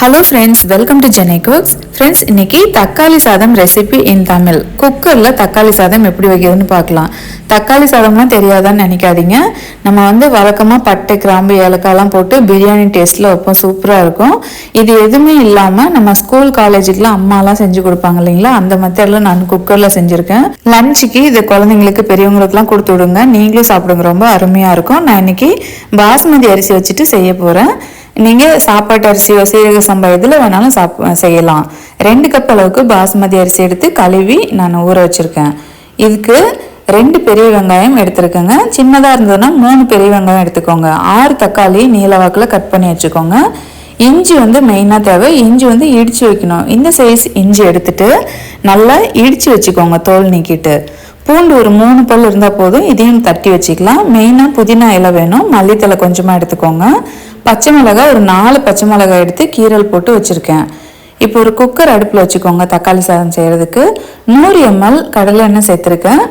Hello friends welcome to ஜெனை cooks friends இன்னைக்கு தக்காளி சாதம் ரெசிபி இன் தமிழ் குக்கரில் தக்காளி சாதம் எப்படி வைக்கிறதுன்னு பார்க்கலாம். தக்காளி சாதம்லாம் தெரியாதான்னு நினைக்காதீங்க. நம்ம வந்து வழக்கமாக பட்டை கிராம்பு ஏலக்காயெல்லாம் போட்டு பிரியாணி டேஸ்ட்டில் வைப்போம். சூப்பராக இருக்கும். இது எதுவுமே இல்லாமல் நம்ம ஸ்கூல் காலேஜுக்குலாம் அம்மாலாம் செஞ்சு கொடுப்பாங்க இல்லைங்களா? அந்த மெத்தடில் நான் குக்கரில் செஞ்சுருக்கேன். லஞ்சுக்கு இது குழந்தைங்களுக்கு பெரியவங்களுக்குலாம் கொடுத்து விடுங்க. நீங்களும் சாப்பிடுங்க. ரொம்ப அருமையாக இருக்கும். நான் இன்னைக்கு பாஸ்மதி அரிசி வச்சுட்டு செய்ய போகிறேன் நீங்கள் சாப்பாட்டு அரிசியோ சீரக சம்பா எதில் வேணாலும் சாப் செய்யலாம். ரெண்டு கப் அளவுக்கு பாஸ்மதி அரிசி எடுத்து கழுவி நான் ஊற வச்சுருக்கேன். இதுக்கு ரெண்டு பெரிய வெங்காயம் எடுத்துருக்கேங்க. சின்னதாக இருந்ததுன்னா மூணு பெரிய வெங்காயம் எடுத்துக்கோங்க. ஆறு தக்காளி நீல வாக்கில் கட் பண்ணி வச்சுக்கோங்க. இஞ்சி வந்து மெயினாக தேவை. இஞ்சி வந்து இடித்து வைக்கணும். இந்த சைஸ் இஞ்சி எடுத்துட்டு நல்லா இடித்து வச்சுக்கோங்க. தோல் நீக்கிட்டு. பூண்டு ஒரு மூணு பல் இருந்தால் போதும். இதையும் தட்டி வச்சுக்கலாம். மெயினாக புதினா இலை வேணும். மல்லித்தலை கொஞ்சமாக எடுத்துக்கோங்க. பச்சை மிளகாய் ஒரு நாலு பச்சை மிளகாய் எடுத்து கீரல் போட்டு வச்சுருக்கேன். இப்போ ஒரு குக்கர் அடுப்பில் வச்சுக்கோங்க தக்காளி சாதம் செய்கிறதுக்கு நூறு எம்எல் கடலை எண்ணெய் சேர்த்துருக்கேன்.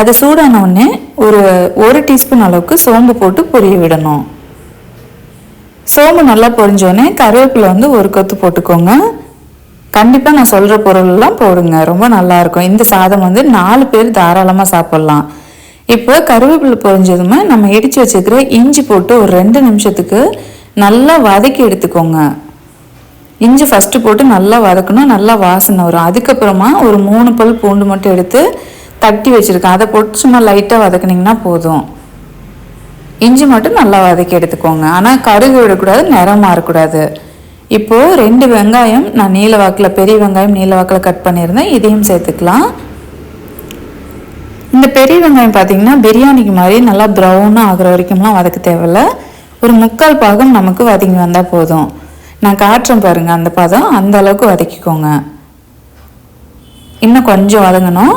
அது சூடான உடனே ஒரு ஒரு டீஸ்பூன் அளவுக்கு சோம்பு போட்டு பொரிய விடணும். சோம்பு நல்லா பொரிஞ்சோடனே கருவேப்பிலை வந்து ஒரு கொத்து போட்டுக்கோங்க. கண்டிப்பாக நான் சொல்கிற பொருளெல்லாம் போடுங்க. ரொம்ப நல்லாயிருக்கும். இந்த சாதம் வந்து நாலு பேர் தாராளமாக சாப்பிட்லாம். இப்போ கருவேப்பிலை பொரிஞ்சதுமே நம்ம இடித்து வச்சுக்கிற இஞ்சி போட்டு ஒரு ரெண்டு நிமிஷத்துக்கு நல்லா வதக்கி எடுத்துக்கோங்க. இஞ்சி ஃபஸ்ட்டு போட்டு நல்லா வதக்கணும். நல்லா வாசனை வரும். அதுக்கப்புறமா ஒரு மூணு பல் பூண்டு மட்டும் எடுத்து தட்டி வச்சுருக்கேன். அதை போட்டு சும்மா லைட்டாக வதக்குனிங்கன்னா போதும். இஞ்சி மட்டும் நல்லா வதக்கி எடுத்துக்கோங்க. ஆனால் கருகு விடக்கூடாது நிறம் மாறக்கூடாது இப்போது ரெண்டு வெங்காயம் நான் நீல வாக்கில் பெரிய வெங்காயம் நீல வாக்கில் கட் பண்ணியிருந்தேன். இதையும் சேர்த்துக்கலாம். இந்த பெரிய வெங்காயம் பார்த்தீங்கன்னா பிரியாணிக்கு மாதிரி நல்லா ப்ரௌனாக ஆகிற வரைக்கும்லாம் வதக்க தேவையில்ல. ஒரு முக்கால் பாகம் நமக்கு வதங்கி வந்தால் போதும். நான் காட்டுறேன் பாருங்கள் அந்த பதம். அந்த அளவுக்கு வதக்கிக்கோங்க. இன்னும் கொஞ்சம் வதங்கணும்.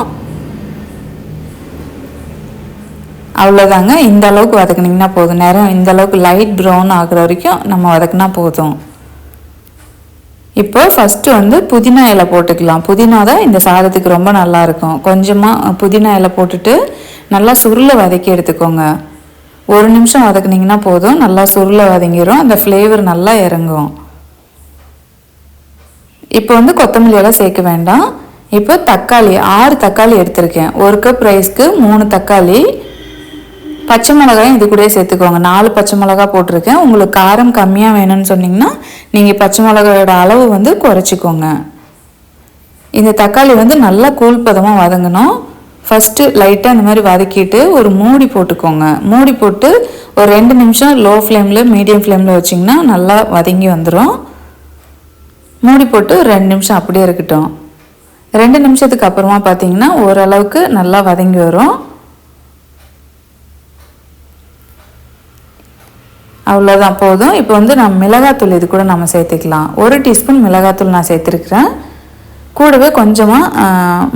அவ்வளோதாங்க இந்த அளவுக்கு வதக்குனிங்கன்னா போதும். நேரம் இந்த அளவுக்கு லைட் ப்ரௌன் ஆகுற வரைக்கும் நம்ம வதக்குனா போதும். இப்போ ஃபஸ்ட்டு வந்து புதினா இலை போட்டுக்கலாம். புதினா தான் இந்த சாதத்துக்கு ரொம்ப நல்லா இருக்கும். கொஞ்சமாக புதினா இலை போட்டுட்டு நல்லா சுருளை வதக்கி எடுத்துக்கோங்க. ஒரு நிமிஷம் வதக்குனிங்கன்னா போதும். நல்லா சுருளை வதங்கிடும் அந்த ஃப்ளேவர் நல்லா இறங்கும். இப்போ வந்து கொத்தமல்லி எல்லாம் சேர்க்க வேண்டாம். இப்போ தக்காளி ஆறு தக்காளி எடுத்திருக்கேன். ஒரு கப் ரைஸ்க்கு மூணு தக்காளி பச்சை மிளகாயும் இது கூடயே சேர்த்துக்கோங்க. நாலு பச்சை மிளகா போட்டிருக்கேன். உங்களுக்கு காரம் கம்மியாக வேணும்னு சொன்னீங்கன்னா நீங்கள் பச்சை மிளகாயோட அளவு வந்து குறைச்சிக்கோங்க. இந்த தக்காளி வந்து நல்லா கூழ் பதமாக வதங்கணும். ஃபஸ்ட்டு லைட்டாக இந்த மாதிரி வதக்கிட்டு ஒரு மூடி போட்டுக்கோங்க. மூடி போட்டு ஒரு ரெண்டு நிமிஷம் லோ ஃப்ளேமில் மீடியம் ஃப்ளேமில் வச்சிங்கன்னா நல்லா வதங்கி வந்துடும் மூடி போட்டு ரெண்டு நிமிஷம் அப்படியே இருக்கட்டும். ரெண்டு நிமிஷத்துக்கு அப்புறமா பார்த்தீங்கன்னா ஓரளவுக்கு நல்லா வதங்கி வரும். அவ்வளோதான் போதும். இப்போ வந்து நம்ம மிளகாத்தூள் இது கூட நம்ம சேர்த்துக்கலாம். ஒரு டீஸ்பூன் மிளகாத்தூள் நான் சேர்த்துருக்குறேன். கூடவே கொஞ்சமாக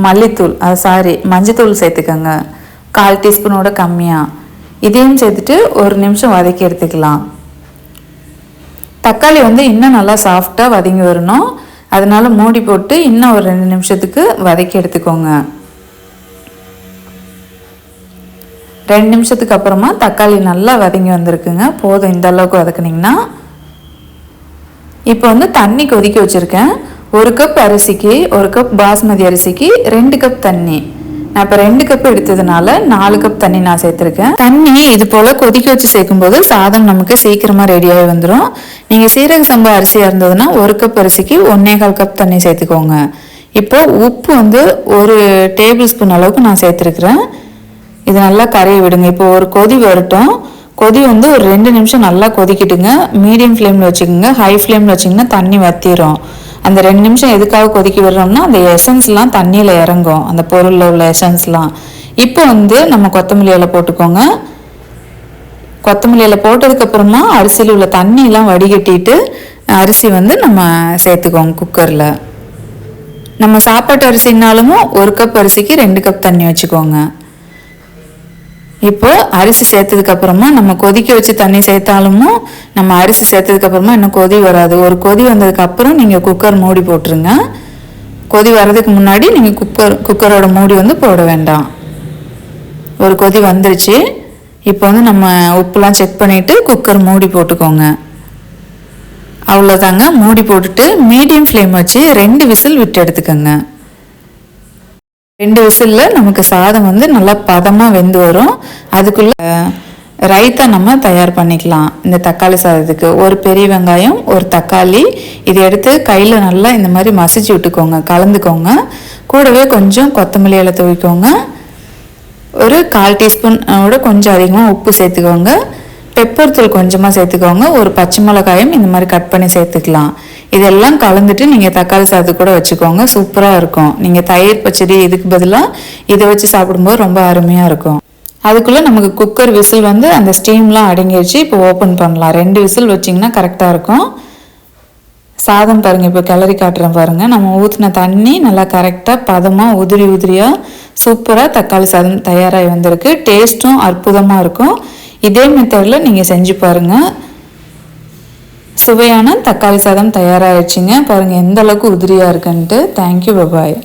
மல்லித்தூள் அது சாரி மஞ்சத்தூள் சேர்த்துக்கோங்க. கால் டீஸ்பூனோட கம்மியாக இதையும் சேர்த்துட்டு ஒரு நிமிஷம் வதக்கி எடுத்துக்கலாம். தக்காளி வந்து இன்னும் நல்லா சாஃப்டாக வதங்கி வரணும். அதனால மூடி போட்டு இன்னும் ஒரு ரெண்டு நிமிஷத்துக்கு வதக்கி எடுத்துக்கோங்க. ரெண்டு நிமிஷத்துக்கு அப்புறமா தக்காளி நல்லா வதங்கி வந்திருக்குங்க. போதும் இந்த அளவுக்கு வதக்குனிங்கன்னா. இப்போ வந்து தண்ணி கொதிக்க வச்சுருக்கேன். ஒரு கப் அரிசிக்கு ஒரு கப் பாஸ்மதி அரிசிக்கு ரெண்டு கப் தண்ணி. நான் இப்போ ரெண்டு கப் எடுத்ததுனால நாலு கப் தண்ணி நான் சேர்த்துருக்கேன். தண்ணி இது போல் கொதிக்க வச்சு சேர்க்கும்போது சாதம் நமக்கு சீக்கிரமாக ரெடியாகி வந்துடும் நீங்கள் சீரக சம்பா அரிசியாக இருந்ததுன்னா ஒரு கப் அரிசிக்கு ஒன்னே கால் கப் தண்ணி சேர்த்துக்கோங்க. இப்போ உப்பு வந்து ஒரு டேபிள் ஸ்பூன் அளவுக்கு நான் சேர்த்துருக்குறேன். இது நல்லா கரையை விடுங்க. இப்போ ஒரு கொதி வரட்டும். கொதி வந்து ஒரு ரெண்டு நிமிஷம் நல்லா கொதிக்கிட்டுங்க. மீடியம் ஃப்ளேமில் வச்சுக்கோங்க. ஹை ஃப்ளேமில் வச்சிங்கன்னா தண்ணி வத்திரும். அந்த ரெண்டு நிமிஷம் எதுக்காக கொதிக்க விடுறோம்னா அந்த எசன்ஸ்லாம் தண்ணியில் இறங்கும். அந்த பொருளில் உள்ள எசன்ஸ்லாம். இப்போ வந்து நம்ம கொத்தமல்லி இலை போட்டுக்கோங்க. கொத்தமல்லி இலை போட்டதுக்கப்புறமா அரிசியில் உள்ள தண்ணியெலாம் வடிகட்டிட்டு அரிசி வந்து நம்ம சேர்த்துக்கோங்க குக்கரில். நம்ம சாப்பாட்டு அரிசினாலும் ஒரு கப் அரிசிக்கு ரெண்டு கப் தண்ணி வச்சுக்கோங்க. இப்போ அரிசி சேர்த்ததுக்கு அப்புறமா நம்ம கொதிக்க வச்சு தண்ணி சேர்த்தாலும் நம்ம அரிசி சேர்த்ததுக்கு அப்புறமா இன்னும் கொதி வராது. ஒரு கொதி வந்ததுக்கு அப்புறம் நீங்கள் குக்கர் மூடி போட்டுருங்க. கொதி வர்றதுக்கு முன்னாடி நீங்கள் குக்கர் குக்கரோட மூடி வந்து போட வேண்டாம். ஒரு கொதி வந்துருச்சு. இப்போ வந்து நம்ம உப்புலாம் செக் பண்ணிவிட்டு குக்கர் மூடி போட்டுக்கோங்க. அவ்வளோதாங்க மூடி போட்டுட்டு மீடியம் ஃப்ளேம் வச்சு ரெண்டு விசில் விட்டு எடுத்துக்கோங்க. ரெண்டு விசிலில் நமக்கு சாதம் வந்து நல்லா பதமாக வெந்து வரும். அதுக்குள்ளே ரைத்தா நம்ம தயார் பண்ணிக்கலாம். இந்த தக்காளி சாதத்துக்கு ஒரு பெரிய வெங்காயம் ஒரு தக்காளி. இதை எடுத்து கையில் நல்லா இந்த மாதிரி மசிச்சு விட்டுக்கோங்க கலந்துக்கோங்க. கூடவே கொஞ்சம் கொத்தமல்லி இலை துவைக்கோங்க. ஒரு கால் டீஸ்பூன் விட கொஞ்சம் அதிகமாக உப்பு சேர்த்துக்கோங்க. பெப்பர் தூள் கொஞ்சமாக சேர்த்துக்கோங்க. ஒரு பச்சை மிளகாயும் இந்த மாதிரி கட் பண்ணி சேர்த்துக்கலாம். இதெல்லாம் கலந்துட்டு நீங்கள் தக்காளி சாதத்து கூட வச்சுக்கோங்க. சூப்பராக இருக்கும். நீங்கள் தயிர் பச்சடி இதுக்கு பதிலாக இதை வச்சு சாப்பிடும்போது ரொம்ப அருமையாக இருக்கும். அதுக்குள்ளே நமக்கு குக்கர் விசில் வந்து அந்த ஸ்டீம்லாம் அடங்கிடுச்சு இப்போ ஓப்பன் பண்ணலாம். ரெண்டு விசில் வச்சிங்கன்னா கரெக்டாக இருக்கும். சாதம் பாருங்கள் இப்போ கிளறி காட்டுறேன் பாருங்கள் நம்ம ஊற்றின தண்ணி நல்லா கரெக்டாக பதமாக உதிரி உதிரியாக சூப்பராக தக்காளி சாதம் தயாராகி வந்திருக்கு. டேஸ்ட்டும் அற்புதமாக இருக்கும். இதே மெத்தடில் நீங்கள் செஞ்சு பாருங்கள் சுவையான தக்காளி சாதம் தயாராகிடுச்சிங்க பாருங்கள் எந்த அளவுக்கு உதிரியாக இருக்குன்ட்டு. Thank you bye bye